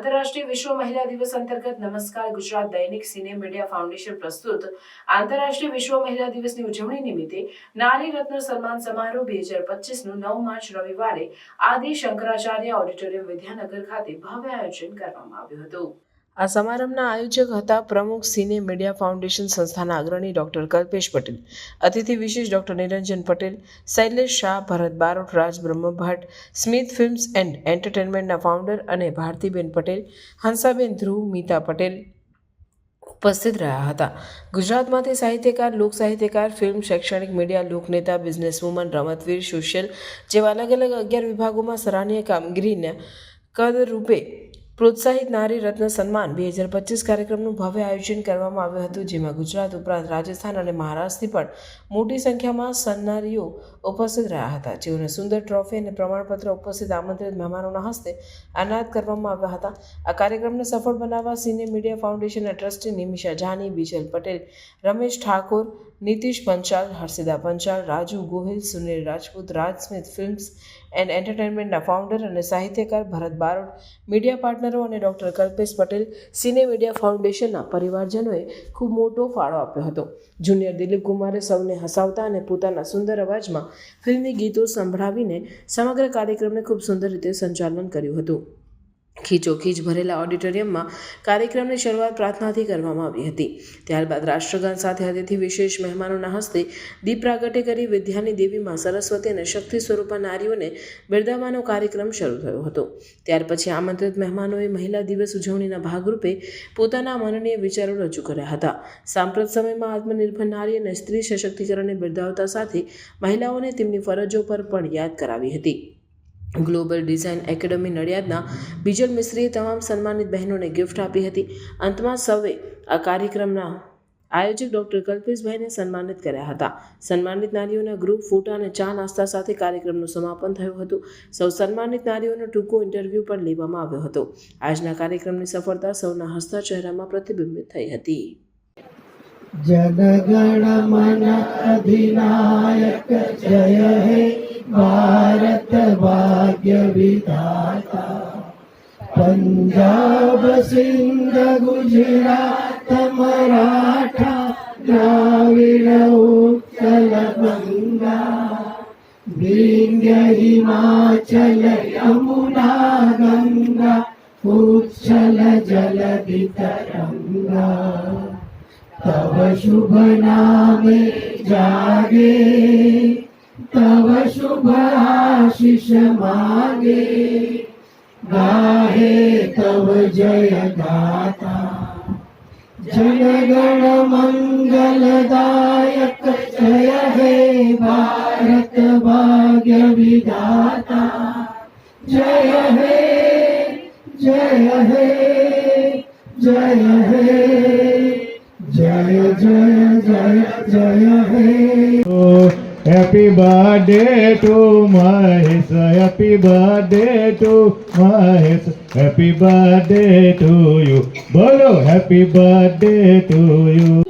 આંતરરાષ્ટ્રીય વિશ્વ મહિલા દિવસ અંતર્ગત નમસ્કાર. ગુજરાત દૈનિક સિને મીડિયા ફાઉન્ડેશન પ્રસ્તુત આંતરરાષ્ટ્રીય વિશ્વ મહિલા દિવસની ઉજવણી નિમિત્તે નારી રત્ન સન્માન સમારોહ બે હજાર પચીસનું નવ માર્ચ રવિવારે આદિ શંકરાચાર્ય ઓડિટોરિયમ વિદ્યાનગર ખાતે ભવ્ય આયોજન કરવામાં આવ્યું હતું. આ સમારંભના આયોજક હતા પ્રમુખ સિને મીડિયા ફાઉન્ડેશન સંસ્થાના અગ્રણી ડોક્ટર કલ્પેશ પટેલ, અતિથિ વિશેષ doctor Niranjan Patel, Shailesh Shah, Bharat Barot, Raj Brahmbhatt, Smith films and એન્ટરટેનમેન્ટના founder અને ભારતીબેન પટેલ, હંસાબેન ધ્રુવ, મીતા પટેલ ઉપસ્થિત રહ્યા હતા. ગુજરાતમાંથી સાહિત્યકાર, લોક સાહિત્યકાર, ફિલ્મ શૈક્ષણિક મીડિયા લોકનેતા બિઝનેસ વુમન રમતવીર, સોશિયલ જેવા અલગ અલગ અગિયાર વિભાગોમાં સરાહનીય કામગીરીને કદ રૂપે પ્રોત્સાહિત નારી રત્ન સન્માન બે હજાર પચીસ કાર્યક્રમનું ભવ્ય આયોજન કરવામાં આવ્યું હતું, જેમાં ગુજરાત ઉપરાંત રાજસ્થાન અને મહારાષ્ટ્રથી પણ મોટી સંખ્યામાં સન્નારીઓ ઉપસ્થિત રહ્યા હતા. જેઓને સુંદર ટ્રોફી અને પ્રમાણપત્ર ઉપસ્થિત આમંત્રિત મહેમાનોના હસ્તે અનાયત કરવામાં આવ્યા હતા. આ કાર્યક્રમને સફળ બનાવવા સિને મીડિયા ફાઉન્ડેશનના trustee Nimisha Jani, Bijal Patel, Ramesh Thakor, Nitish Panchal Harshida Panchal, Raju Gohil, Sunil Rajput Raj Smith films and એન્ટરટેનમેન્ટના founder અને સાહિત્યકાર ભરત બારોટ મીડિયા પાર્ટનરો અને doctor Kalpesh Patel, cine media ફાઉન્ડેશનના પરિવારજનોએ ખૂબ મોટો ફાળો આપ્યો હતો. જુનિયર દિલીપ કુમારે સૌને હસાવતા અને પોતાના સુંદર અવાજમાં ફિલ્મી ગીતો સંભળાવીને સમગ્ર કાર્યક્રમને ખૂબ સુંદર રીતે સંચાલન કર્યું હતું. ખીચોખીચ ભરેલા ઓડિટોરિયમમાં કાર્યક્રમની શરૂઆત પ્રાર્થનાથી કરવામાં આવી હતી. ત્યારબાદ રાષ્ટ્રગાન સાથે અતિથિ વિશેષ મહેમાનોના હસ્તે દીપ પ્રાગટ્ય કરી વિદ્યાની દેવીમાં સરસ્વતી અને શક્તિ સ્વરૂપા નારીઓને બિરદાવવાનો કાર્યક્રમ શરૂ થયો હતો. ત્યાર પછી આમંત્રિત મહેમાનોએ મહિલા દિવસ ઉજવણીના ભાગરૂપે પોતાના માનનીય વિચારો રજૂ કર્યા હતા. સાંપ્રત સમયમાં આત્મનિર્ભર નારી અને સ્ત્રી સશક્તિકરણને બિરદાવતા સાથે મહિલાઓને તેમની ફરજો પર પણ યાદ કરાવી હતી. ગ્લોબલ ડિઝાઇન એકેડમી નડિયાદના બિજલ મિશ્રીએ તમામ સન્માનિત બહેનોને ગિફ્ટ આપી હતી. અંતમાં સૌએ આ કાર્યક્રમના આયોજક ડૉક્ટર કલ્પેશભાઈને સન્માનિત કર્યા હતા. સન્માનિત નારીઓના ગ્રુપ ફોટા અને ચા નાસ્તા સાથે કાર્યક્રમનું સમાપન થયું હતું. સૌ સન્માનિત નારીઓનો ટૂંકો ઇન્ટરવ્યૂ પણ લેવામાં આવ્યો હતો. આજના કાર્યક્રમની સફળતા સૌના હસતા ચહેરામાં પ્રતિબિંબિત થઈ હતી. જય भारत भाग्य विधाता पंजाब सिंध गुजरात मराठा द्राविड उत्कल गंगा विंध्य हिमाचल यमुना गंगा उच्छल जलधि तरंगा तव शुभ नामे जागे तव शुभ आशीष मागे गाहे तव जय गाता जनगण मंगलदायक जय हे भारत भाग्य विधाता जय हे जय हे जय हे जय जय जय जय हे Happy birthday to Mahesh, happy birthday to Mahesh, happy birthday to you. Bolo, happy birthday to you.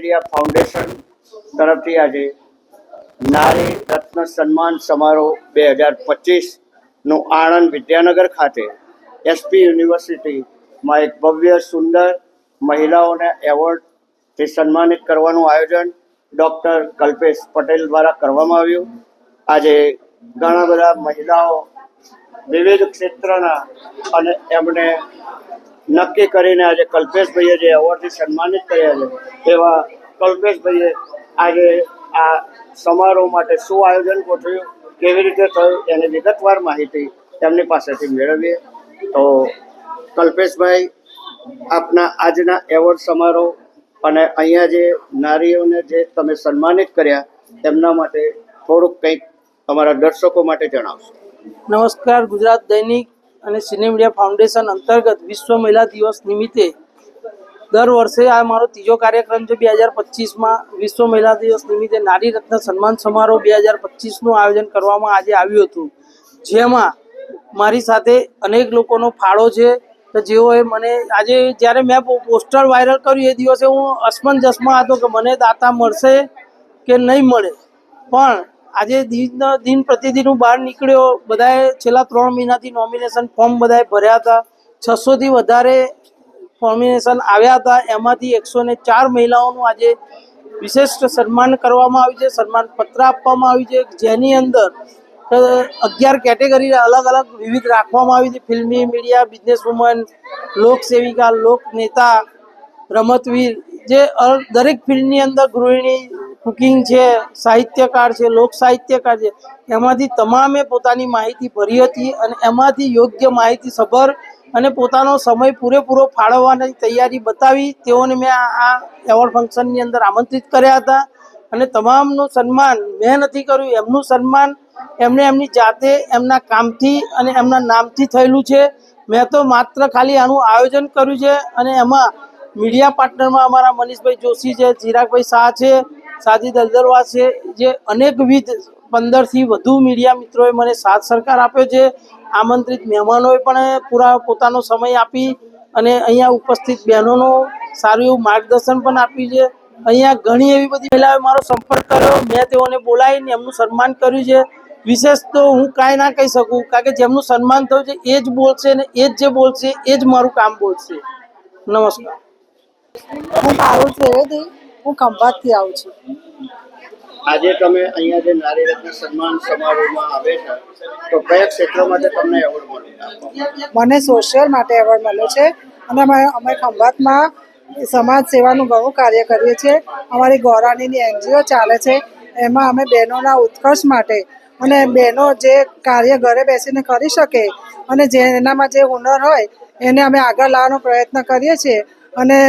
Cine media foundation તરફથી આજે નારી રત્ન સન્માન સમારોહ બે હજાર પચીસનું આણંદ વિદ્યાનગર ખાતે એસપી યુનિવર્સિટીમાં એક ભવ્ય સુંદર મહિલાઓને એવોર્ડથી સન્માનિત કરવાનું આયોજન ડૉક્ટર કલ્પેશ પટેલ દ્વારા કરવામાં આવ્યું. આજે ઘણા બધા મહિલાઓ વિવિધ ક્ષેત્રના અને એમને નક્કી કરીને આજે કલ્પેશભાઈએ જે એવોર્ડથી સન્માનિત કર્યા છે, એવા કલ્પેશભાઈએ આજે આ સમારોહ માટે શું આયોજન ગોઠવ્યું, કેવી રીતે થયું, એની વિગતવાર માહિતી તેમની પાસેથી મેળવીએ. તો કલ્પેશભાઈ, આપના આજના એવોર્ડ સમારોહ અને અહીંયા જે નારીઓને જે તમે સન્માનિત કર્યા તેમના માટે થોડુંક કંઈક તમારા દર્શકો માટે જણાવશો. નમસ્કાર, ગુજરાત દૈનિક અને સિને મીડિયા ફાઉન્ડેશન અંતર્ગત વિશ્વ મહિલા દિવસ નિમિત્તે દર વર્ષે આ મારો ત્રીજો કાર્યક્રમ છે બે હજાર પચીસમાં. વિશ્વ મહિલા દિવસ નિમિત્તે નારી રત્ન સન્માન સમારોહ બે હજાર પચીસનું આયોજન કરવામાં આજે આવ્યું હતું. જેમાં મારી સાથે અનેક લોકોનો ફાળો છે. તો જેઓએ મને આજે જ્યારે મેં પોસ્ટર વાયરલ કર્યું એ દિવસે હું અસમંજસમાં હતો કે મને દાતા મળશે કે નહીં મળે. પણ આજે દિન દિન પ્રતિદિન હું બહાર નીકળ્યો, બધાએ છેલ્લા ત્રણ મહિનાથી નોમિનેશન ફોર્મ બધાએ ભર્યા હતા. છસોથી વધારે નોમિનેશન આવ્યા હતા. એમાંથી એકસો ને ચાર મહિલાઓનું આજે વિશિષ્ટ સન્માન કરવામાં આવ્યું છે. સન્માન પત્ર આપવામાં આવ્યું છે. જેની અંદર અગિયાર કેટેગરી અલગ અલગ વિવિધ રાખવામાં આવી છે. ફિલ્મી મીડિયા બિઝનેસ વુમન લોકસેવિકા લોક નેતા, રમતવીર, જે દરેક ફિલ્ડની અંદર ગૃહિણી કુકિંગ છે, સાહિત્યકાર છે, લોક સાહિત્યકાર છે, એમાંથી તમામે પોતાની માહિતી ભરી હતી અને એમાંથી યોગ્ય માહિતી સભર અને પોતાનો સમય પૂરેપૂરો ફાળવવાની તૈયારી બતાવી. તેઓને મેં આ એવોર્ડ ફંક્શનની અંદર આમંત્રિત કર્યા હતા અને તમામનું સન્માન, મેં નથી કર્યું, એમનું સન્માન એમને એમની જાતે એમના કામથી અને એમના નામથી થયેલું છે. મેં તો માત્ર ખાલી આનું આયોજન કર્યું છે અને એમાં મીડિયા પાર્ટનરમાં અમારા મનીષભાઈ જોશી છે, ચિરાગભાઈ શાહ છે સાજી દલદરવા છે, જે અનેકવિધ પંદરથી વધુ મીડિયા મિત્રોએ મને સાથ સરકાર આપ્યો છે. આમંત્રિત મહેમાનોએ પણ પૂરા પોતાનો સમય આપી અને અહીંયા ઉપસ્થિત બહેનોનો સારું એવું માર્ગદર્શન પણ આપ્યું છે. અહીંયા ઘણી એવી બધી મહિલાઓએ મારો સંપર્ક કર્યો, મેં તેઓને બોલાવીને એમનું સન્માન કર્યું છે. વિશેષ તો હું કાંઈ ના કહી શકું, કારણ કે જેમનું સન્માન થયું છે, એ જ બોલશે ને એ જ જે બોલશે, એ જ મારું કામ બોલશે. નમસ્કાર. હું પારુલ ત્રિવેદી હું ખંભાતથી આવું છું. આજે તમે અહીંયા જે નારી રત્ન સન્માન સમારોહમાં આવે છે તો કયા ક્ષેત્ર માટે તમને એવોર્ડ મળ્યો? મને સોશિયલ માટે એવોર્ડ મળ્યો છે અને અમે અમે ખંભાતમાં સમાજ સેવાનું ઘણું કાર્ય કરીએ છીએ. અમારી ગોરાણીની એનજીઓ ચાલે છે. એમાં અમે બહેનોના ઉત્કર્ષ માટે અને બહેનો જે કાર્ય ઘરે બેસીને કરી શકે અને જે એનામાં જે હુનર હોય એને અમે આગળ લાવવાનો પ્રયત્ન કરીએ છીએ. અને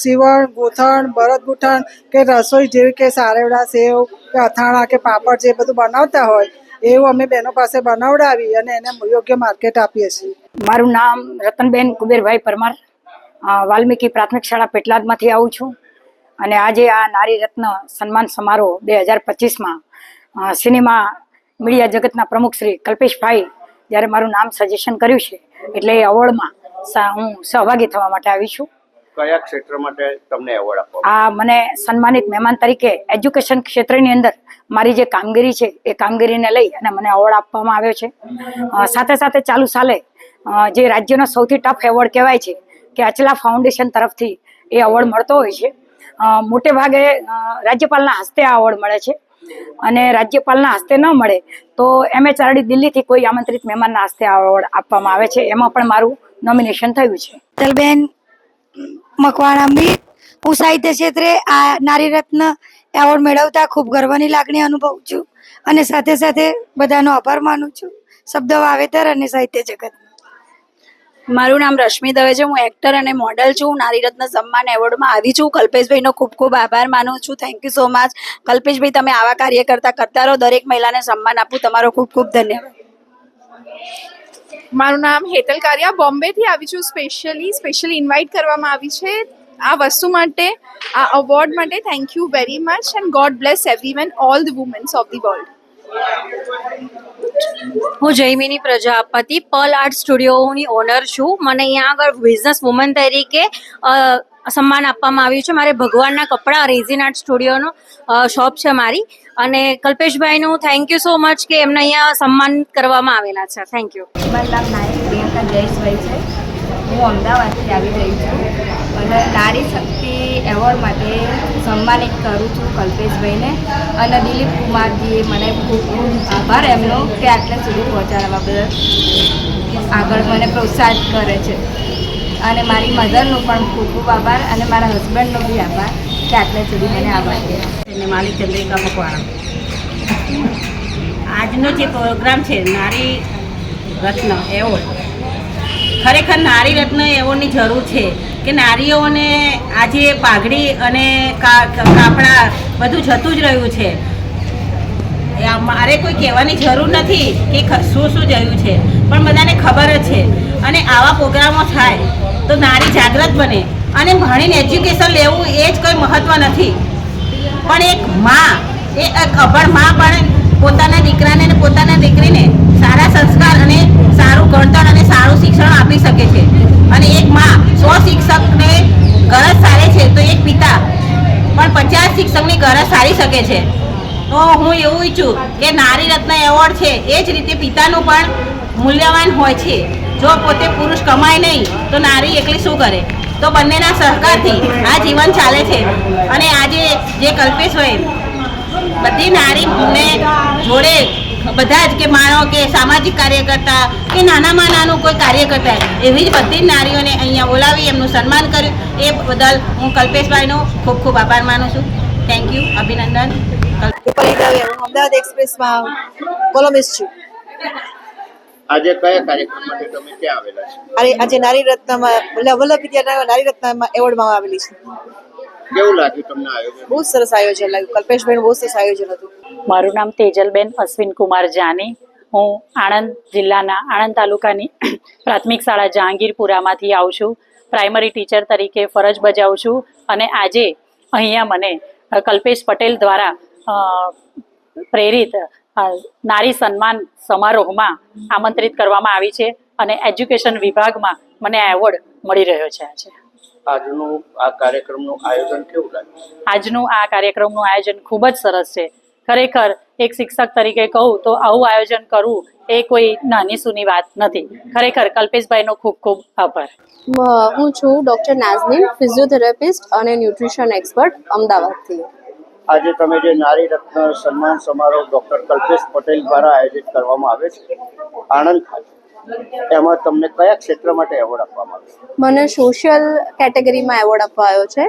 સીવણ, ગૂંથણ, ભરત ગૂંથણ કે રસોઈ જેવી કે સારેવડા સેવ, કે અથાણા કે પાપડ જે બધું બનાવતા હોય, એવું અમે બહેનો પાસે બનાવડાવી અને એને યોગ્ય માર્કેટ આપીએ છીએ. મારું નામ રતનબેન કુબેરભાઈ પરમાર. વાલ્મીકી પ્રાથમિક શાળા પેટલાદમાંથી આવું છું. અને આજે આ નારી રત્ન સન્માન સમારોહ બે હજાર પચીસમાં સિનેમા મીડિયા જગતના પ્રમુખ શ્રી કલ્પેશભાઈ જ્યારે મારું નામ સજેશન કર્યું છે, એટલે એ અવોર્ડમાં હું સહભાગી થવા માટે આવી છું. કયા ક્ષેત્ર માટે તમને એવોર્ડ આપવામાં આ મને સન્માનિત મહેમાન તરીકે એજ્યુકેશન ક્ષેત્રની અંદર મારી જે કામગીરી છે એ કામગીરીને લઈ અને મને એવોર્ડ આપવામાં આવ્યો છે. સાથે સાથે ચાલુ સાલે જે રાજ્યનો સૌથી ટફ એવોર્ડ કહેવાય છે કે અચલા ફાઉન્ડેશન તરફથી એ એવોર્ડ મળતો હોય છે. મોટે ભાગે રાજ્યપાલના હસ્તે આ એવોર્ડ મળે છે. અને રાજ્યપાલના હસ્તે ન મળે તો એમએચઆરડી દિલ્હીથી કોઈ આમંત્રિત મહેમાનના હસ્તે આ એવોર્ડ આપવામાં આવે છે. એમાં પણ મારું નોમિનેશન થયું છે. તલબેન મકવાણા મીર હું સાહિત્ય ક્ષેત્રે આ નારી રત્ન એવોર્ડ મેળવતા ખૂબ ગર્વની લાગણી અનુભવું છું અને સાથે સાથે બધાનો આભાર માનું છું. શબ્દ વાવેતર અને સાહિત્ય જગત. મારું નામ રશ્મિ દવે છે. હું એક્ટર અને મોડલ છું. નારી રત્ન સન્માન એવોર્ડમાં આવી છું. કલ્પેશભાઈનો ખૂબ ખૂબ આભાર માનું છું. Thank you so much Kalpeshbhai, તમે આવા કાર્ય કરતા કરતા રહો. દરેક મહિલાને સન્માન આપું. તમારો ખૂબ ખૂબ ધન્યવાદ. મારું નામ હેતલ કારિયા. બોમ્બેથી આવી છું સ્પેશિયલી સ્પેશિયલી ઇન્વાઇટ કરવામાં આવી છે આ વસ્તુ માટે, આ અવોર્ડ માટે. Thank you very much and god bless everyone all the womens of the world હું જયમિની પ્રજાપતિ પર્લ આર્ટ સ્ટુડિયોની ઓનર છું. મને અહીંયા આગળ બિઝનેસ વુમન તરીકે સન્માન આપવામાં આવ્યું છે. મારે ભગવાનના કપડાં રેઝિન આર્ટ સ્ટુડિયોનો શોપ છે મારી. અને કલ્પેશભાઈનું થેન્ક યુ સો મચ કે એમને અહીંયા સન્માન કરવામાં આવેલા છે. થેન્ક યુ મારું નામ નાયક પ્રિયંકા જયેશભાઈ છે. હું અમદાવાદથી આવી રહી છું. અને નારી શક્તિ એવોર્ડ માટે સન્માનિત કરું છું કલ્પેશભાઈને. અને દિલીપ કુમારજીએ મને ખૂબ ખૂબ આભાર એમનો કે આટલા સુધી પહોંચાડવા બદલ. આગળ મને પ્રોત્સાહિત કરે છે. અને મારી મધરનો પણ ખૂબ ખૂબ આભાર અને મારા હસબન્ડનો બી આભાર કે આટલે સુધી મને આભાર અને મારી ચંદ્રિકા મકવાણા આજનો જે પ્રોગ્રામ છે, નારી રત્ન એવોર્ડ, ખરેખર નારી રત્ન એવોર્ડની જરૂર છે કે નારીઓને આજે પાઘડી અને કાપડા બધું જતું જ રહ્યું છે. મારે કોઈ કહેવાની જરૂર નથી કે શું શું જયું છે. પણ બધાને ખબર જ છે. અને આવા પ્રોગ્રામો થાય તો નારી જાગૃત બને. અને ભણીને એજ્યુકેશન લેવું એ જ કોઈ મહત્વ નથી. પણ એક માં, એ એક અભણમાં પણ પોતાના દીકરાને અને પોતાના દીકરીને સારા સંસ્કાર અને સારું ગણતર અને સારું શિક્ષણ આપી શકે છે. અને એક માં સો શિક્ષકને ગરજ સારી છે તો એક પિતા. પણ પચાસ શિક્ષકની ગરજ સારી શકે છે. તો હું એવું ઈચ્છું કે નારી રત્ન એવોર્ડ છે, એ જ રીતે પિતાનું પણ મૂલ્યવાન હોય છે. જો પોતે પુરુષ કમાય નહીં, તો નારી એકલી શું કરે? તો બંનેના સહકારથી આ જીવન ચાલે છે. અને આજે જે કલ્પેશભાઈ બધી નારીને જોડે બધા જ કે માણો કે સામાજિક કાર્યકર્તા કે નાનામાં નાનું કોઈ કાર્યકર્તા, એવી જ બધી જ નારીઓને અહીંયા બોલાવી, એમનું સન્માન કર્યું. એ બદલ હું કલ્પેશભાઈનો ખૂબ ખૂબ આભાર માનું છું. થેન્ક યુ અભિનંદન. હું અમદાવાદ એક્સપ્રેસમાં કોલમિસ્ટ છું. આજે કયા કાર્યક્રમ માટે તમે ત્યાં આવેલા છો? અરે આજે નારી રત્નમાં વલ્લભ વિદ્યાનગર નારી રત્નમાં એવોર્ડમાં આવેલી છું. કેવું લાગ્યું તમને આયોજન? બહુ સરસ આયોજન લાગ્યું. કલ્પેશબેન બહુ સરસ આયોજન હતું. મારું નામ તેજલબેન અશ્વિન કુમાર જાની. હું આણંદ જિલ્લાના આણંદ તાલુકાની પ્રાથમિક શાળા જહાંગીરપુરામાંથી આવું છું. પ્રાઇમરી ટીચર તરીકે ફરજ બજાવું છું. અને આજે અહીંયા મને કલ્પેશ પટેલ દ્વારા પ્રેરિત નારી સન્માન સમારોહમાં આમંત્રિત કરવામાં આવી છે અને એજ્યુકેશન વિભાગમાં મને એવોર્ડ મળી રહ્યો છે આજે. આજનું આ કાર્યક્રમનું આયોજન કેવું લાગ્યું? આજનું આ કાર્યક્રમનું આયોજન ખૂબ જ સરસ છે. ખરેખર એક શિક્ષક તરીકે કહું તો આવું આયોજન કરવું એ કોઈ નાની સૂની વાત નથી. ખરેખર કલ્પેશભાઈનો ખૂબ ખૂબ આભાર. હું છું ડૉક્ટર નાઝમીન ફિઝિયોથેરાપિસ્ટ અને ન્યુટ્રિશન એક્સપર્ટ અમદાવાદથી. આજે તમે જે નારી રત્ન સન્માન સમારોહ ડોક્ટર કલ્પેશ પટેલ દ્વારા આયોજિત કરવામાં આવે છે, આણંદ ખાતે, એમાં તમને કયા ક્ષેત્ર માટે એવોર્ડ આપવામાં આવે મને સોશિયલ કેટેગરીમાં એવોર્ડ અપાયો છે.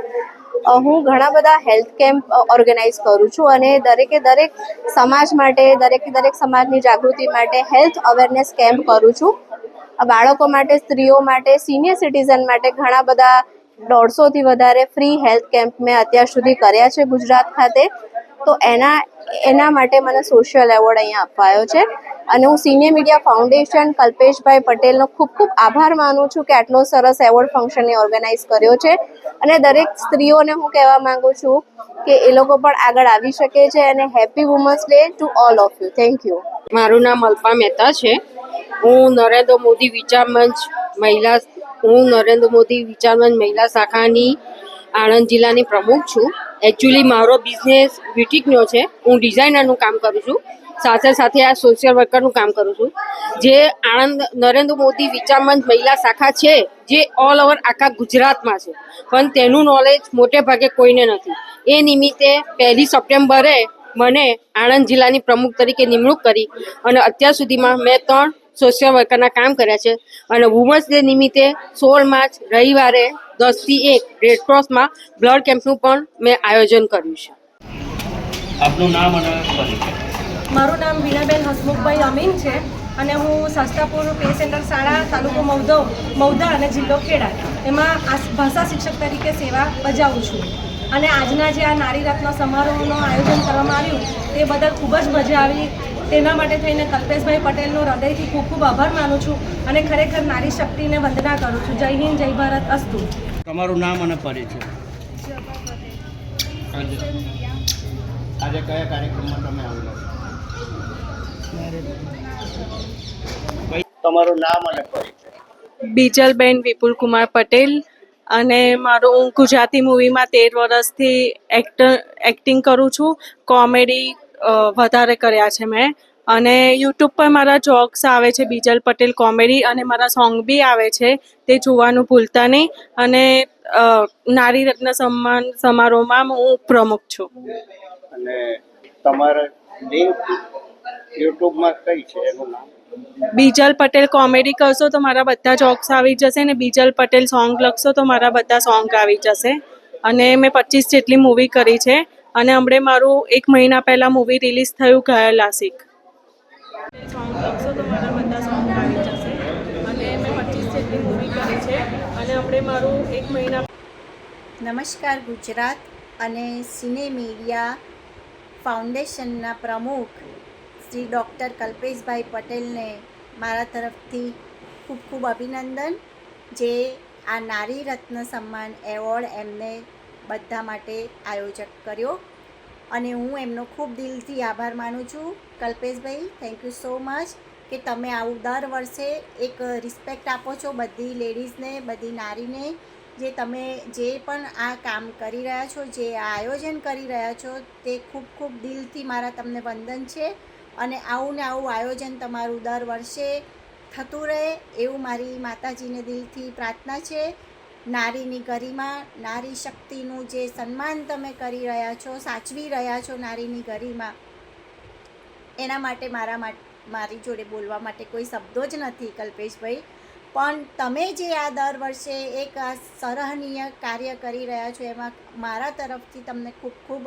હું ઘણા બધા હેલ્થ કેમ્પ ઓર્ગેનાઇઝ કરું છું અને દરેકે દરેક સમાજ માટે, દરેકે દરેક સમાજની જાગૃતિ માટે હેલ્થ અવેરનેસ કેમ્પ કરું છું. બાળકો માટે, સ્ત્રીઓ માટે સિનિયર સિટીઝન માટે ઘણા બધા દોઢસોથી વધારે ફ્રી હેલ્થ કેમ્પ મેં અત્યાર સુધી કર્યા છે ગુજરાત ખાતે. તો એના એના માટે મને સોશિયલ એવોર્ડ અહીંયા અપાયો છે. અને હું સિનિયર મીડિયા ફાઉન્ડેશન કલ્પેશભાઈ પટેલનો ખૂબ ખૂબ આભાર માનું છું કે આટલો સરસ એવોર્ડ ફંક્શનને ઓર્ગેનાઇઝ કર્યો છે. અને દરેક સ્ત્રીઓને હું કહેવા માંગુ છું કે એ લોકો પણ આગળ આવી શકે છે અને happy womens day to all of you thank you મારું નામ અલ્પા મહેતા છે. હું નરેન્દ્ર મોદી વિચાર મંચ મહિલા હું નરેન્દ્ર મોદી વિચાર મહિલા શાખાની આણંદ જિલ્લાની પ્રમુખ છું. એકચ્યુઅલી મારો બિઝનેસ બ્યુટિકનો છે. હું ડિઝાઇનરનું કામ કરું છું. સાથે સાથે આ સોશિયલ વર્કરનું કામ કરું છું. જે આણંદ, નરેન્દ્ર મોદી વિચારમંદ મહિલા શાખા છે, જે ઓલ ઓવર આખા ગુજરાતમાં છે. પણ તેનું નોલેજ મોટે ભાગે કોઈને નથી. એ નિમિત્તે પહેલી સપ્ટેમ્બરે મને આણંદ જિલ્લાની પ્રમુખ તરીકે નિમણૂક કરી અને અત્યાર સુધીમાં મેં ત્રણ સોશિયલ વર્કરના કામ કર્યા છે. અને વુમન્સ ડે નિમિત્તે સોળ માર્ચ રવિવારે દસથી એક રેડક્રોસમાં બ્લડ કેમ્પનું પણ મેં આયોજન કર્યું છે. આપનું નામ અને મારું નામ વીણાબેન હસમુખભાઈ અમીન છે અને હું સસ્તાપુર પે સેન્ટર શાળા તાલુકો મૌદો મૌદા અને જિલ્લો ખેડા એમાં આ ભાષા શિક્ષક તરીકે સેવા બજાવું છું. અને આજના જે આ નારી રત્ન સમારોહનું આયોજન કરવામાં આવ્યું તે બદલ ખૂબ જ મજા આવી. તેના માટે થઈને કલ્પેશભાઈ પટેલનો હૃદયથી ખૂબ ખૂબ આભાર માનું છું અને ખરેખર નારી શક્તિને વંદના કરું છું. જય હિન્દ જય ભારત. અસ્તુ. તમારું નામ અને પરિચય. આજે કયા કાર્યક્રમમાં તમે આવેલા તમારું નામ અને પરિચય. બીજલબેન વિપુલકુમાર પટેલ અને મારું હું ગુજરાતી મૂવીમાં તેર વર્ષથી એક્ટર એક્ટિંગ કરું છું. કોમેડી વધારે કર્યા છે મેં. અને યુટ્યુબ પર મારા જોક્સ આવે છે બીજલ પટેલ કોમેડી અને મારા સોંગ બી આવે છે તે જોવાનું ભૂલતા નહીં. અને નારી રત્ન સન્માન સમારોહમાં હું પ્રમુખ છું. અને તમારા યુટ્યુબમાં કઈ છે એનું નામ? બીજલ પટેલ કોમેડી કરશો તો મારા બધા જોક્સ આવી જશે ને બીજલ પટેલ સોંગ લખશો તો મારા બધા સોંગ આવી જશે. અને મેં પચીસ જેટલી મૂવી કરી છે. અને હમણાં મારું એક મહિના પહેલાં મૂવી રિલીઝ થયું ઘાયલ આશિક તો મારા બધા સોંગ જશે અને મેં મૂવી કરી છે અને હમણાં મારું એક મહિના નમસ્કાર ગુજરાત અને સિને મીડિયા ફાઉન્ડેશનના પ્રમુખ શ્રી ડૉક્ટર કલ્પેશભાઈ પટેલને મારા તરફથી ખૂબ ખૂબ અભિનંદન, જે આ નારી રત્ન સન્માન એવોર્ડ એમને બધા માટે આયોજક કર્યો. અને હું એમનો ખૂબ દિલથી આભાર માનું છું. Kalpeshbhai thank you so much કે તમે આવું દર વર્ષે એક રિસ્પેક્ટ આપો છો બધી લેડીઝને બધી નારીને. જે તમે જે પણ આ કામ કરી રહ્યા છો, જે આ આયોજન કરી રહ્યા છો, તે ખૂબ ખૂબ દિલથી મારા તમને વંદન છે. અને આવું ને આવું આયોજન તમારું દર વર્ષે થતું રહે એવું મારી માતાજીને દિલથી પ્રાર્થના છે. નારીની ગરિમા, નારી શક્તિનું જે સન્માન તમે કરી રહ્યા છો, સાચવી રહ્યા છો નારીની ગરિમા, એના માટે મારા મારી જોડે બોલવા માટે કોઈ શબ્દો જ નથી, કલ્પેશભાઈ. પણ તમે જે આ દર વર્ષે એક આ સરાહનીય કાર્ય કરી રહ્યા છો, એમાં મારા તરફથી તમને ખૂબ ખૂબ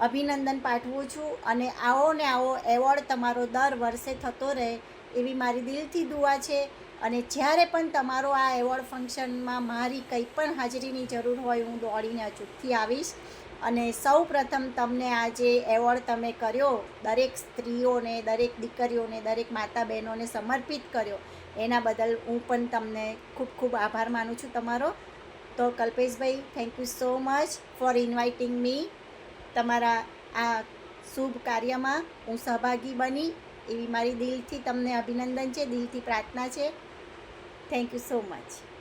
અભિનંદન પાઠવું છું અને આવો ને આવો એવોર્ડ તમારો દર વર્ષે થતો રહે એવી મારી દિલથી દુઆ છે. અને જ્યારે પણ તમારો આ એવોર્ડ ફંક્શનમાં મારી કંઈ પણ હાજરીની જરૂર હોય, હું દોડીને અચૂકથી આવીશ. અને સૌ પ્રથમ તમને આ જે એવોર્ડ તમે કર્યો, દરેક સ્ત્રીઓને, દરેક દીકરીઓને, દરેક માતા બહેનોને સમર્પિત કર્યો, એના બદલ હું પણ તમને ખૂબ ખૂબ આભાર માનું છું તમારો. તો Kalpeshbhai thank you so much for inviting me તમારા આ શુભ કાર્યમાં હું સહભાગી બની. એવી મારી દિલથી તમને અભિનંદન છે, દિલથી પ્રાર્થના છે. Thank you so much